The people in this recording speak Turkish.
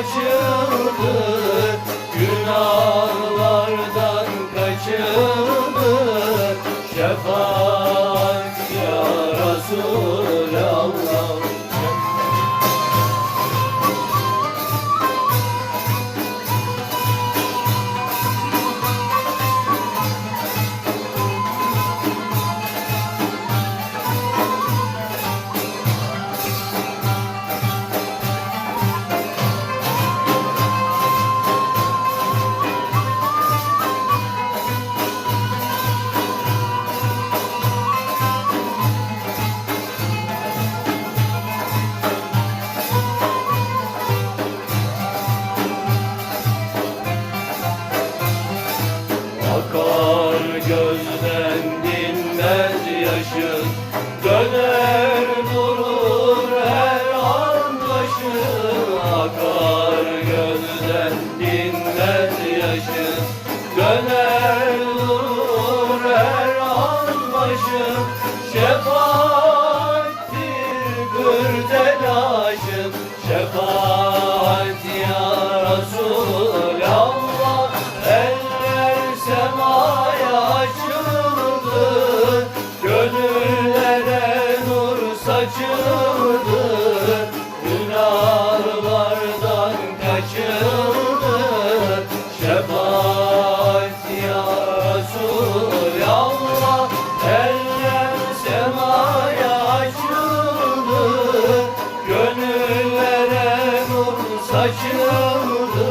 nur saçıldı Günahlardan goes to kaçıldı Günahlardan kaçıldı Şefaat ya Resulallah. Eller semaya açıldı. Gönüllere nur saçıldı.